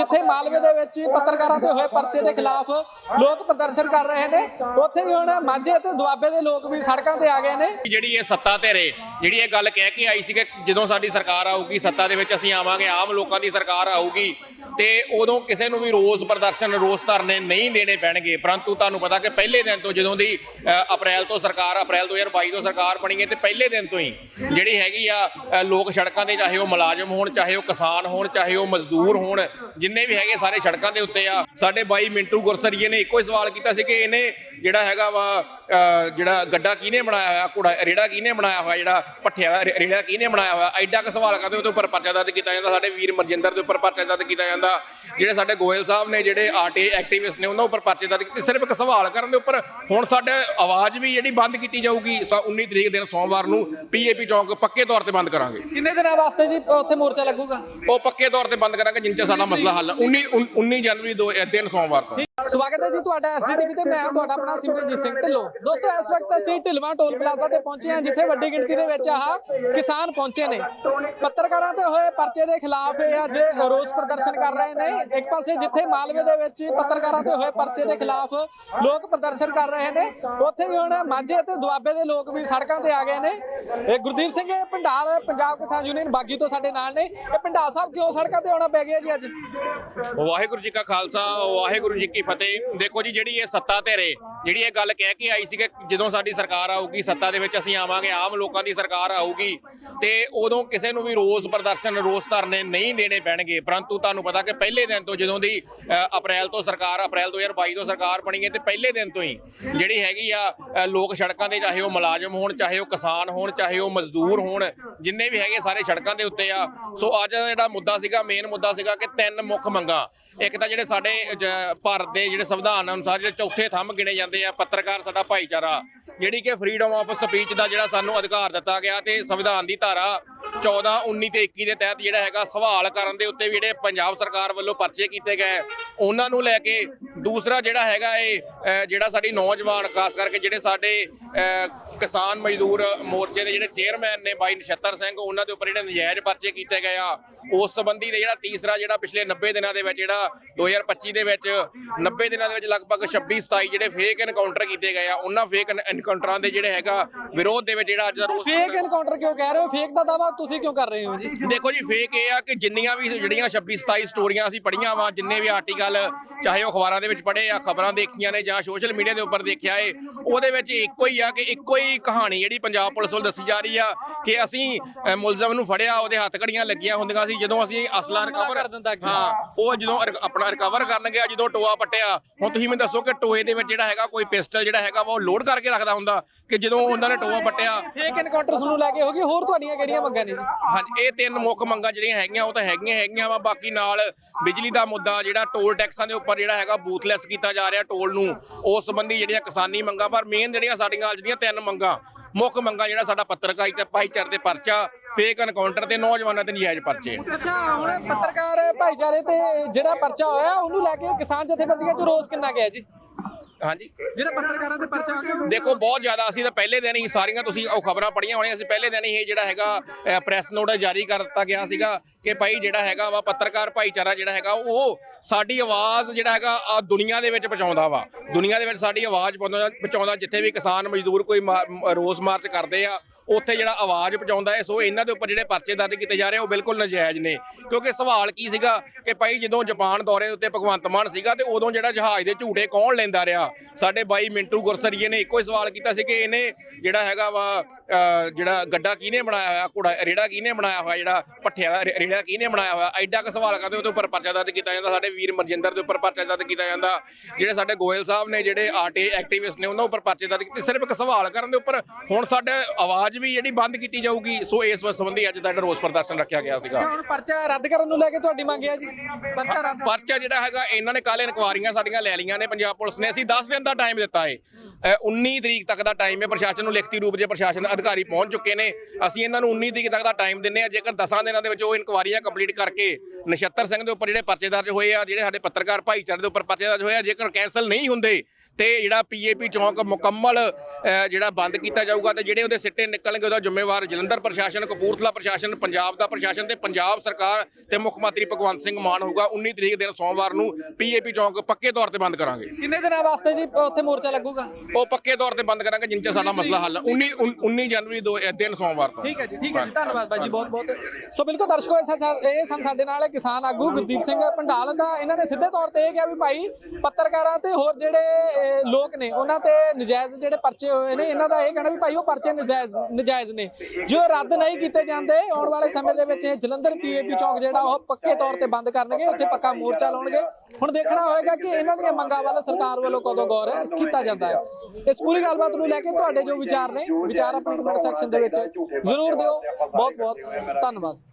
ਜਿੱਥੇ ਮਾਲਵੇ ਦੇ ਵਿੱਚ ਪੱਤਰਕਾਰਾਂ ਤੇ ਹੋਏ ਪਰਚੇ ਦੇ ਖਿਲਾਫ ਲੋਕ ਪ੍ਰਦਰਸ਼ਨ ਕਰ ਰਹੇ ਨੇ। ਉੱਥੇ ਹੀ ਹੁਣ ਮਾਝੇ ਤੇ ਦੁਆਬੇ ਦੇ ਲੋਕ ਵੀ ਸੜਕਾਂ ਤੇ ਆ ਗਏ ਨੇ। ਜਿਹੜੀ ਇਹ ਸੱਤਾ ਤੇ ਰਹੇ ਜਿਹੜੀ ਇਹ ਗੱਲ ਕਹਿ ਕੇ ਆਈ ਸੀ ਕਿ ਜਦੋਂ ਸਾਡੀ ਸਰਕਾਰ ਆਊਗੀ, ਸੱਤਾ ਦੇ ਵਿੱਚ ਅਸੀਂ ਆਵਾਂਗੇ, ਆਮ ਲੋਕਾਂ ਦੀ ਸਰਕਾਰ ਆਊਗੀ। ਤੇ ਉਦੋਂ ਕਿਸੇ ਨੂੰ ਵੀ ਰੋਸ ਪ੍ਰਦਰਸ਼ਨ ਰੋਸ ਧਰਨੇ ਨਹੀਂ ਦੇਣੇ ਪੈਣਗੇ। ਪਰੰਤੂ ਤੁਹਾਨੂੰ ਪਤਾ ਕਿ ਪਹਿਲੇ ਦਿਨ ਤੋਂ ਜਦੋਂ ਦੀ ਅ, ਅਪ੍ਰੈਲ ਤੋਂ ਸਰਕਾਰ ਅਪ੍ਰੈਲ 2022 ਤੋਂ ਸਰਕਾਰ ਬਣੀ ਹੈ ਤੇ ਪਹਿਲੇ ਦਿਨ ਤੋਂ ਹੀ ਜਿਹੜੀ ਹੈਗੀ ਆ ਲੋਕ ਸੜਕਾਂ ਤੇ ਚਾਹੇ ਉਹ ਮੁਲਾਜ਼ਮ ਹੋਣ ਚਾਹੇ ਉਹ ਕਿਸਾਨ ਹੋਣ ਚਾਹੇ ਉਹ ਮਜ਼ਦੂਰ ਹੋਣ ਜਿੰਨੇ ਵੀ ਹੈਗੇ ਸਾਰੇ ਸੜਕਾਂ ਦੇ ਉੱਤੇ ਆ। ਸਾਡੇ ਬਾਈ ਮਿੰਟੂ ਗੁਰਸਰੀਏ ਨੇ ਇੱਕੋ ਹੀ ਸਵਾਲ ਕੀਤਾ ਸੀ ਕਿ ਇਹਨੇ ਜਿਹੜਾ ਹੈਗਾ ਵਾ ਅ, ਜਿਹੜਾ ਗੱਡਾ ਕਿਹਨੇ ਬਣਾਇਆ ਹੋਇਆ ਕੁੜਾ ਰੇੜਾ ਕਿਹਨੇ ਬਣਾਇਆ ਹੋਇਆ ਜਿਹੜਾ ਪੱਠਿਆਂ ਰੇੜਾ ਕਿਹਨੇ ਬਣਾਇਆ ਹੋਇਆ? ਐਡਾ ਕ ਸਵਾਲ ਕਰਦੇ ਉਹਦੇ ਉੱਪਰ ਪਰਚਾ ਦਰਜ ਕੀਤਾ ਜਾਂਦਾ ਸਾਡੇ ਵੀਰ ਮਰਜਿੰਦਰ ਦੇ ਉੱਪਰ ਪਰਚਾ ਦਰਜ ਕੀਤਾ ਜਾਂਦਾ ਜਿਹੜੇ ਸਾਡੇ ਗੋਇਲ ਸਾਹਿਬ ਨੇ ਜਿਹੜੇ ਆਰਟੀ ਐਕਟਿਵਿਸਟ ਨੇ ਉਹਨਾਂ ਉੱਪਰ ਪਰਚੇ ਦਰਜ ਕੀਤੇ। ਸਿਰਫ ਇੱਕ ਸਵਾਲ ਕਰਨ ਦੇ ਉੱਪਰ ਹੁਣ ਸਾਡੇ ਆਵਾਜ਼ ਵੀ ਜਿਹੜੀ ਬੰਦ ਕੀਤੀ ਜਾਊਗੀ ਸ- 19 ਤਰੀਕ ਦਿਨ ਸੋਮਵਾਰ ਨੂੰ ਪੀਏਪੀ ਚੌਂਕ ਪੱਕੇ ਤੌਰ ਤੇ ਬੰਦ ਕਰਾਂਗੇ। ਕਿੰਨੇ ਦਿਨਾਂ ਵਾਸਤੇ ਜੀ ਉੱਥੇ ਮੋਰਚਾ ਲੱਗੂਗਾ? ਉਹ ਪੱਕੇ ਤੌਰ ਤੇ ਬੰਦ ਕਰਾਂਗੇ ਜਿੰਨ ਚ ਸਾਡਾ ਮਸਲਾ ਹੱਲ। 19 19 ਜਨਵਰੀ ਦੋ ਇਹ ਦਿਨ ਸੋਮਵਾਰ ਤੋਂ। ਸਵਾਗਤ ਹੈ ਜੀ ਤੁਹਾਡਾ ਐਸਡੀਟੀਵੀ ਤੇ। ਮੈਂ ਤੁਹਾਡਾ ਆਪਣਾ ਸਿਮਰਨਜੀਤ ਸਿੰਘ ਢਿੱਲੋਂ। ਦੋਸਤੋ, ਇਸ ਵਕਤ ਅਸੀਂ ਢਿਲਵਾਂ ਟੋਲ ਪਲਾਜ਼ਾ ਤੇ ਪਹੁੰਚੇ ਹਾਂ, ਜਿੱਥੇ ਵੱਡੀ ਗਿਣਤੀ ਦੇ ਵਿੱਚ ਆਹ ਕਿਸਾਨ ਪਹੁੰਚੇ ਨੇ। ਪੱਤਰਕਾਰਾਂ ਤੇ ਹੋਏ ਪਰਚੇ ਦੇ ਖਿਲਾਫ ਇਹ ਅੱਜ ਰੋਸ ਪ੍ਰਦਰਸ਼ਨ ਕਰ ਰਹੇ ਨੇ। ਇੱਕ ਪਾਸੇ ਜਿੱਥੇ ਮਾਲਵੇ ਦੇ ਵਿੱਚ ਪੱਤਰਕਾਰਾਂ ਤੇ ਹੋਏ ਪਰਚੇ ਦੇ ਖਿਲਾਫ ਲੋਕ ਪ੍ਰਦਰਸ਼ਨ ਕਰ ਰਹੇ ਨੇ, ਉੱਥੇ ਹੀ ਹੁਣ ਮਾਝੇ ਤੇ ਦੁਆਬੇ ਦੇ ਲੋਕ ਵੀ ਸੜਕਾਂ ਤੇ ਆ ਗਏ ਨੇ। ਇਹ ਗੁਰਦੀਪ ਸਿੰਘ, ਇਹ ਪੰਜਾਬ ਕਿਸਾਨ ਯੂਨੀਅਨ ਬਾਗੀ ਤੋਂ ਸਾਡੇ ਨਾਲ ਨੇ। ਇਹ ਭੰਡਾਲ ਸਾਹਿਬ ਕਿਉਂ ਸੜਕਾਂ ਤੇ ਆਉਣਾ ਪੈ ਗਿਆ ਜੀ ਅੱਜ? ਵਾਹਿਗੁਰੂ ਜੀ ਕਾ ਖਾਲਸਾ, ਵਾਹਿਗੁਰੂ ਜੀ ਕੀ ਫਤਿਹ, ਦੇਖੋ ਜੀ ਜਿਹੜੀ ਇਹ ਸੱਤਾ ਤੇ ਜਿਹੜੀ ਇਹ ਗੱਲ ਕਹਿ ਕੇ ਆਈ ਸੀ ਕਿ ਜਦੋਂ ਸਾਡੀ ਸਰਕਾਰ ਆਊਗੀ, ਸੱਤਾ ਦੇ ਵਿੱਚ ਅਸੀਂ ਆਵਾਂਗੇ, ਆਮ ਲੋਕਾਂ ਦੀ ਸਰਕਾਰ ਆਊਗੀ, ਤੇ ਉਦੋਂ ਕਿਸੇ ਨੂੰ ਵੀ ਰੋਸ ਪ੍ਰਦਰਸ਼ਨ, ਰੋਸ ਧਰਨੇ ਨਹੀਂ ਦੇਣੇ ਪੈਣਗੇ। ਪਰੰਤੂ ਤੁਹਾਨੂੰ ਪਤਾ ਕਿ ਪਹਿਲੇ ਦਿਨ ਤੋਂ ਜਦੋਂ ਦੀ ਅਪ੍ਰੈਲ ਤੋਂ ਸਰਕਾਰ, ਅਪ੍ਰੈਲ 2022 ਤੋਂ ਸਰਕਾਰ ਬਣੀ ਹੈ ਤੇ ਪਹਿਲੇ ਦਿਨ ਤੋਂ ਹੀ ਜਿਹੜੀ ਹੈਗੀ ਆ ਲੋਕ ਸੜਕਾਂ ਤੇ ਚਾਹੇ ਉਹ ਮੁਲਾਜ਼ਮ ਹੋਣ, ਚਾਹੇ ਉਹ ਕਿਸਾਨ ਹੋਣ, ਚਾਹੇ ਉਹ ਮਜ਼ਦੂਰ ਹੋਣ, ਜਿੰਨੇ ਵੀ ਹੈਗੇ ਸਾਰੇ ਸੜਕਾਂ ਦੇ ਉੱਤੇ ਆ। ਸੋ ਅੱਜ ਦਾ ਜਿਹੜਾ ਮੁੱਦਾ ਸੀਗਾ ਮੇਨ ਮੁੱਦਾ ਸੀਗਾ ਕਿ ਤਿੰਨ ਮੁੱਖ ਮੰਗਾਂ। ਇੱਕ ਤਾਂ ਜਿਹੜੇ ਸਾਡੇ ਭਾਰਤ ਦੇ ਜਿਹੜੇ ਸੰਵਿਧਾਨ ਅਨੁਸਾਰ ਜਿਹੜੇ ਚੌਥੇ ਥੰਮ ਗਿਣੇ ਜਾਂਦੇ ਆ ਪੱਤਰਕਾਰ ਸਾਡਾ ਭਾਈਚਾਰਾ। ਜਿਹੜੀ ਕਿ ਫਰੀडम ਆਫ ਸਪੀਚ ਦਾ ਜਿਹੜਾ ਸਾਨੂੰ ਅਧਿਕਾਰ ਦਿੱਤਾ ਗਿਆ ਤੇ ਸੰਵਿਧਾਨ ਦੀ ਧਾਰਾ 14 19 ਤੇ 21 ਦੇ ਤਹਿਤ ਜਿਹੜਾ ਹੈਗਾ ਸਵਾਲ ਕਰਨ ਦੇ ਉੱਤੇ ਵੀ ਜਿਹੜੇ ਪੰਜਾਬ ਸਰਕਾਰ ਵੱਲੋਂ ਪਰਚੇ ਕੀਤੇ ਗਏ। ਉਹਨਾਂ ਨੂੰ ਲੈ ਕੇ ਦੂਸਰਾ ਜਿਹੜਾ ਹੈਗਾ ਇਹ ਜਿਹੜਾ ਸਾਡੀ ਨੌਜਵਾਨ ਖਾਸ ਕਰਕੇ ਜਿਹੜੇ ਸਾਡੇ ਅ, ਕਿਸਾਨ ਮਜ਼ਦੂਰ ਮੋਰਚੇ ਦੇ ਜਿਹੜੇ ਚੇਅਰਮੈਨ ਨੇ ਬਾਈ ਨਛੱਤਰ ਸਿੰਘ ਉਹਨਾਂ ਦੇ ਉੱਪਰ ਜਿਹੜੇ ਨਜਾਇਜ਼ ਪਰਚੇ ਕੀਤੇ ਗਏ ਆ। ਉਸ ਸੰਬੰਧੀ ਦੇ ਜਿਹੜਾ ਤੀਸਰਾ ਜਿਹੜਾ ਪਿਛਲੇ 90 ਦਿਨਾਂ ਦੇ ਵਿੱਚ ਜਿਹੜਾ 2025 ਦੇ ਵਿੱਚ 90 ਦਿਨਾਂ ਦੇ ਵਿੱਚ ਲਗਭਗ 26 27 ਜਿਹੜੇ ਫੇਕ ਐਨਕਾਊਂਟਰ ਕੀਤੇ ਗਏ ਆ ਉਹਨਾਂ ਫੇਕ ਐਨਕਾਊਂਟਰਾਂ ਦੇ ਜਿਹੜੇ ਹੈਗਾ ਵਿਰੋਧ ਦੇ ਵਿੱਚ ਜਿਹੜਾ ਅੱਜ ਦਾ ਰੋਸ ਫੇਕ ਐਨਕਾਊਂਟਰ ਕਿਉਂ ਕਹਿ ਰਹੇ ਹੋ? ਫੇਕ ਦਾ ਦਾਵਾ ਤੁਸੀਂ ਕਿਉਂ ਕਰ ਰਹੇ ਹੋ ਜੀ? ਦੇਖੋ ਜੀ ਫੇਕ ਇਹ ਆ ਕਿ ਜਿੰਨੀਆਂ ਵੀ ਜਿਹੜੀਆਂ 26 27 ਸਟੋਰੀਆਂ ਅਸੀਂ ਪੜ੍ਹੀਆਂ ਵਾ ਜਿੰਨੇ ਵੀ ਆਰਟੀਕਲ ਚਾਹੇ ਉਹ ਅਖਬਾਰਾਂ ਦੇ ਵਿੱਚ ਪੜ੍ਹੇ ਆ ਖਬਰਾਂ ਦੇਖੀਆਂ ਨੇ ਜਾਂ ਸੋਸ਼ਲ ਮੀਡੀਆ ਦੇ ਉੱਪਰ ਦੇਖਿਆ ਏ ਉਹਦੇ ਵਿੱਚ ਇੱਕੋ ਹੀ ਆ ਕਿ ਇੱਕੋ ਹੀ ਕਹਾਣੀ ਜਿਹੜੀ ਪੰਜਾਬ ਪੁਲਿਸ ਵੱਲੋਂ ਦੱਸੀ ਜਾ ਰਹੀ ਆ ਕਿ ਅਸੀਂ ਮੁਲਜ਼ਮ ਨੂੰ ਫੜਿਆ ਉਹਦੇ ਹੱਥ ਘੜੀਆਂ ਲੱਗੀਆਂ ਹੁੰਦੀਆਂ ਸੀ ਜਦੋਂ ਅਸੀਂ ਅਸਲਾ ਰਿਕਵਰ ਕਰ ਦਿੰਦਾ ਅੱਗੇ। ਹਾਂ ਉਹ ਜਦੋਂ ਰਿਕ- ਆਪਣਾ ਰਿਕਵਰ ਕਰਨ ਗਿਆ ਜਦੋਂ ਟੋਆ ਪੱਟਿਆ ਹੁਣ ਤੁਸੀਂ ਮੈਨੂੰ ਦੱਸੋ ਕਿ ਟੋਏ ਦੇ ਵਿੱਚ ਜਿਹੜਾ ਹੈਗਾ ਕੋਈ ਪਿਸਟਲ ਜਿਹੜਾ ਹੈਗਾ ਵਾ ਉਹ ਲੋਡ ਕਰਕੇ ਰੱਖਦਾ ਹੁੰਦਾ ਕਿ ਜਦੋਂ ਉਹਨਾਂ ਨੇ ਟੋਆ ਪੱਟਿਆ ਫੇਕ ਐਨਕਾਊਂਟਰ ਨੂੰ ਲੈ ਕੇ ਹੋਗੀ ਹੋਰ ਤੁਹਾਡੀਆਂ ਕਿਹੜੀਆਂ ਮੰਗਾਂ ਨੇ ਜੀ ਹਾਂਜੀ ਇਹ ਤਿੰਨ ਮੁੱਖ ਮੰਗਾਂ ਜਿਹੜੀਆਂ ਹੈਗੀਆਂ ਉਹ ਤਾਂ ਹੈਗੀਆਂ ਹੈਗੀਆਂ ਵਾ ਬਾਕੀ ਨਾਲ ਬਿਜਲੀ ਦਾ ਮੁੱਦਾ ਜਿਹੜਾ ਟੋਲ ਟੈਕਸਾਂ ਦੇ ਉੱਪਰ ਜਿਹੜਾ ਹੈਗਾ ਬੂਥਲੈਸ ਕੀਤਾ ਜਾ ਰਿਹਾ ਟੋਲ ਨੂੰ ਉਸ ਸੰਬੰਧੀ ਜਿਹੜੀਆਂ ਕਿਸਾਨੀ ਮੰਗਾਂ ਪਰ ਮੇਨ ਜਿਹੜੀਆਂ ਸਾਡੀਆਂ ਅੱਜ ਦੀਆਂ ਤਿੰਨ ਮੰਗਾਂ ਮੁੱਖ ਮੰਗਾਂ ਜਿਹੜਾ ਸਾਡਾ ਪੱਤਰਕਾਰੀ ਤੇ ਭਾਈਚਾਰੇ ਤੇ ਪਰਚਾ ਫੇਕ ਐਨਕਾਊਂਟਰ ਤੇ ਨੌਜਵਾਨਾਂ ਤੇ ਨਜਾਇਜ਼ ਪਰਚੇ। ਅੱਛਾ, ਹੁਣ ਪੱਤਰਕਾਰ ਭਾਈਚਾਰੇ ਤੇ ਜਿਹੜਾ ਪਰਚਾ ਹੋਇਆ, ਉਹਨੂੰ ਲੈ ਕੇ ਕਿਸਾਨ ਜਥੇਬੰਦੀਆਂ 'ਚ ਰੋਸ ਕਿੰਨਾ ਗਿਆ ਜੀ? ਹਾਂਜੀ। ਜਿਹੜਾ ਪੱਤਰਕਾਰਾਂ ਤੇ ਪਰਚਾ ਹੋ ਗਿਆ ਦੇਖੋ ਬਹੁਤ ਜ਼ਿਆਦਾ ਅਸੀਂ ਤਾਂ ਪਹਿਲੇ ਦਿਨ ਹੀ ਸਾਰੀਆਂ ਤੁਸੀਂ ਉਹ ਖਬਰਾਂ ਪੜੀਆਂ ਹੋਣੀਆਂ। ਅਸੀਂ ਪਹਿਲੇ ਦਿਨ ਹੀ ਇਹ ਜਿਹੜਾ ਹੈਗਾ ਪ੍ਰੈਸ ਨੋਟ ਜਾਰੀ ਕਰ ਦਿੱਤਾ ਗਿਆ ਸੀਗਾ ਕਿ ਭਾਈ ਜਿਹੜਾ ਹੈਗਾ ਵਾ ਪੱਤਰਕਾਰ ਭਾਈਚਾਰਾ ਜਿਹੜਾ ਹੈਗਾ ਉਹ ਸਾਡੀ ਆਵਾਜ਼ ਜਿਹੜਾ ਹੈਗਾ ਆਹ ਦੁਨੀਆ ਦੇ ਵਿੱਚ ਪਹੁੰਚਾਉਂਦਾ ਵਾ। ਦੁਨੀਆ ਦੇ ਵਿੱਚ ਸਾਡੀ ਆਵਾਜ਼ ਪਹੁੰਚਾਉਂਦਾ ਜਿੱਥੇ ਵੀ ਕਿਸਾਨ ਮਜ਼ਦੂਰ ਕੋਈ ਰੋਸ ਮਾਰਚ ਕਰਦੇ ਆ ਉੱਥੇ ਜਿਹੜਾ ਆਵਾਜ਼ ਪਹੁੰਚਾਉਂਦਾ ਹੈ, ਸੋ ਇਹਨਾਂ ਦੇ ਉੱਪਰ ਜਿਹੜੇ ਪਰਚੇ ਦਰਜ ਕੀਤੇ ਜਾ ਰਹੇ ਉਹ ਬਿਲਕੁਲ ਨਜਾਇਜ਼ ਨੇ। ਕਿਉਂਕਿ ਸਵਾਲ ਕੀ ਸੀਗਾ ਕਿ ਭਾਈ ਜਦੋਂ ਜਾਪਾਨ ਦੌਰੇ ਦੇ ਉੱਤੇ ਭਗਵੰਤ ਮਾਨ ਸੀਗਾ ਤੇ ਉਦੋਂ ਜਿਹੜਾ ਜਹਾਜ਼ ਦੇ ਝੂਟੇ ਕੌਣ ਲੈਂਦਾ ਰਿਹਾ? ਸਾਡੇ ਬਾਈ ਮਿੰਟੂ ਗੁਰਸਰੀਏ ਨੇ ਇੱਕੋ ਹੀ ਸਵਾਲ ਕੀਤਾ ਸੀ ਕਿ ਇਹਨੇ ਜਿਹੜਾ ਹੈਗਾ ਵਾ ਜਿਹੜਾ ਗੱਡਾ ਕਿਹਨੇ ਬਣਾਇਆ ਹੋਇਆ ਕੁੜਾ ਰੇੜਾ ਕਿਹਨੇ ਬਣਾਇਆ ਹੋਇਆ ਜਿਹੜਾ ਪੱਠਿਆਂ ਦਾ ਰੇੜਾ ਕਿਹਨੇ ਬਣਾਇਆ ਹੋਇਆ? ਐਡਾ ਕ ਸਵਾਲ ਕਰਦੇ ਉਹਦੇ ਉੱਪਰ ਪਰਚਾ ਦਰਜ ਕੀਤਾ ਜਾਂਦਾ ਸਾਡੇ ਵੀਰ ਮਰਜਿੰਦਰ ਦੇ ਉੱਪਰ ਪਰਚਾ ਦਰਜ ਕੀਤਾ ਜਾਂਦਾ ਜਿਹੜੇ ਸਾਡੇ ਗੋਇਲ ਸਾਹਿਬ ਨੇ ਜਿਹੜੇ ਆਰਟੀ ਐਕਟਿਵਿਸਟ ਨੇ ਉਹਨਾਂ ਉੱਪਰ ਪਰਚੇ ਦਰਜ ਕੀਤੇ। ਸਿਰਫ ਇੱਕ ਸਵਾਲ ਕਰਨ ਦੇ ਉੱਪਰ ਹੁਣ ਸਾਡੇ ਆਵਾਜ਼ ਵੀ ਜਿਹੜੀ ਬੰਦ ਕੀਤੀ ਜਾਊਗੀ ਸੋ ਇਸ ਸੰਬੰਧੀ ਅੱਜ ਦਾ ਰੋਸ ਪ੍ਰਦਰਸ਼ਨ ਰੱਖਿਆ ਗਿਆ ਸੀਗਾ। ਹੁਣ ਪਰਚਾ ਰੱਦ ਕਰਨ ਨੂੰ ਲੈ ਕੇ ਤੁਹਾਡੀ ਮੰਗ ਹੈ ਜੀ? ਪਰਚਾ ਰੱਦ ਪਰਚਾ ਜਿਹੜਾ ਹੈਗਾ ਇਹਨਾਂ ਨੇ ਕੱਲ ਇਨਕੁਆਰੀਆਂ ਸਾਡੀਆਂ ਲੈ ਲਈਆਂ ਨੇ ਪੰਜਾਬ ਪੁਲਿਸ ਨੇ। ਅਸੀਂ 10 ਦਿਨ ਦਾ ਟਾਈਮ ਦਿੱਤਾ ਅ, 19 ਤਰੀਕ ਤੱਕ ਦਾ ਟਾਈਮ ਹੈ ਪ੍ਰਸ਼ਾਸਨ ਨੂੰ ਲਿਖਤੀ ਰੂਪ 'ਚ ਪ੍ਰਸ਼ਾਸਨ ਅਧਿਕਾਰੀ ਪਹੁੰਚ ਚੁੱਕੇ ਨੇ। ਅਸੀਂ ਇਹਨਾਂ ਨੂੰ 19 ਤਰੀਕ ਤੱਕ ਦਾ ਟਾਈਮ ਦਿੰਨੇ ਆ ਜੇਕਰ 10 ਦਿਨਾਂ ਦੇ ਵਿੱਚ ਉਹ ਇਨਕੁਆਰੀਆਂ ਕੰਪਲੀਟ ਕਰਕੇ ਨਛੱਤਰ ਸਿੰਘ ਦੇ ਉੱਪਰ ਜਿਹੜੇ ਪਰਚੇ ਦਰਜ ਹੋਏ ਆ ਜਿਹੜੇ ਸਾਡੇ ਪੱਤਰਕਾਰ ਭਾਈਚਾਰੇ ਦੇ ਉੱਪਰ ਪਰਚੇ ਦਰਜ ਹੋਏ ਆ ਜੇਕਰ ਕੈਂਸਲ ਨਹੀਂ ਹੁੰਦੇ ਤੇ ਜਿਹੜਾ ਪੀਏਪੀ ਚੌਂਕ ਮੁਕੰਮਲ ਜਿਹੜਾ ਬੰਦ ਕੀਤਾ ਜਾਊਗਾ ਤੇ ਜਿਹੜੇ ਉਹਦੇ ਸਿੱਟੇ ਨਿਕਲਣਗੇ ਉਹਦਾ ਜ਼ਿੰਮੇਵਾਰ ਜਲੰਧਰ ਪ੍ਰਸ਼ਾਸਨ ਕਪੂਰਥਲਾ ਪ੍ਰਸ਼ਾਸਨ ਪੰਜਾਬ ਦਾ ਪ੍ਰਸ਼ਾਸਨ ਤੇ ਪੰਜਾਬ ਸਰਕਾਰ ਤੇ ਮੁੱਖ ਮੰਤਰੀ ਭਗਵੰਤ ਸਿੰਘ ਮਾਨ ਹੋਊਗਾ। 19 ਤਰੀਕ ਦਿਨ ਸੋਮਵਾਰ ਨੂੰ ਪੀਏਪੀ ਚੌਂਕ ਪੱਕੇ ਤੌਰ ਤੇ ਬੰਦ ਕਰਾਂਗੇ। ਕਿੰਨੇ ਦਿਨਾਂ ਵਾਸਤੇ ਜੀ ਉੱਥੇ ਮੋਰਚਾ ਲੱਗੂਗਾ? ਉਹ ਪੱਕੇ ਤੌਰ ਤੇ ਬੰਦ ਕਰਾਂਗੇ ਜਿੰਨ ਚ ਸਾਡਾ ਮਸਲਾ ਹੱਲ 19 19 ਜਨਵਰੀ ਦੋ ਇਹ ਦਿਨ ਸੋਮਵਾਰ ਤੋਂ। ਠੀਕ ਹੈ ਜੀ ਠੀਕ ਹੈ ਜੀ ਧੰਨਵਾਦ ਬਾਈ ਜੀ ਬਹੁਤ ਬਹੁਤ। ਸੋ ਬਿਲਕੁਲ ਦਰਸ਼ਕੋ ਇਹ ਸਨ- ਇਹ ਸਨ ਸਾਡੇ ਨਾਲ ਕਿਸਾਨ ਆਗੂ ਗੁਰਦੀਪ ਸਿੰਘ ਪੰਡਾਲ ਦਾ। ਇਹਨਾਂ ਨੇ ਸਿੱਧੇ ਤੌਰ ਤੇ ਇਹ ਕਿਹਾ ਵੀ ਭਾਈ ਪੱਤਰਕਾਰਾਂ ਤੇ ਹੋਰ ਜਿਹੜੇ ਲੋਕ ਨੇ ਉਹਨਾਂ ਤੇ ਨਜਾਇਜ਼ ਜਿਹੜੇ ਪਰਚੇ ਹੋਏ ਨੇ ਇਹਨਾਂ ਦਾ ਇਹ ਕਹਿਣਾ ਵੀ ਭਾਈ ਉਹ ਪਰਚੇ ਨਜਾਇਜ਼ ਨਜਾਇਜ਼ ਨੇ। ਜੋ ਰੱਦ ਨਹੀਂ ਕੀਤੇ ਜਾਂਦੇ ਆਉਣ ਵਾਲੇ ਸਮੇਂ ਦੇ ਵਿੱਚ ਇਹ ਜਲੰਧਰ ਪੀਏਪੀ ਚੌਂਕ ਜਿਹੜਾ ਉਹ ਪੱਕੇ ਤੌਰ ਤੇ ਬੰਦ ਕਰਨਗੇ ਉੱਥੇ ਪੱਕਾ ਮੋਰਚਾ ਲਾਉਣਗੇ। ਹੁਣ ਦੇਖਣਾ ਹੋਏਗਾ ਕਿ ਇਹਨਾਂ ਦੀਆਂ ਮੰਗਾਂ ਵੱਲ ਸਰਕਾਰ ਵੱਲੋਂ ਕਦੋਂ ਗੌਰ ਕੀਤਾ ਜਾਂਦਾ ਹੈ। ਇਸ ਪੂਰੀ ਗੱਲਬਾਤ ਨੂੰ ਲੈ ਕੇ ਤੁਹਾਡੇ ਜੋ ਵਿਚਾਰ ਨੇ, ਵਿਚਾਰ ਆਪਣੇ ਕਮੈਂਟ ਸੈਕਸ਼ਨ ਦੇ ਵਿੱਚ ਜ਼ਰੂਰ ਦਿਓ। ਬਹੁਤ ਬਹੁਤ ਧੰਨਵਾਦ।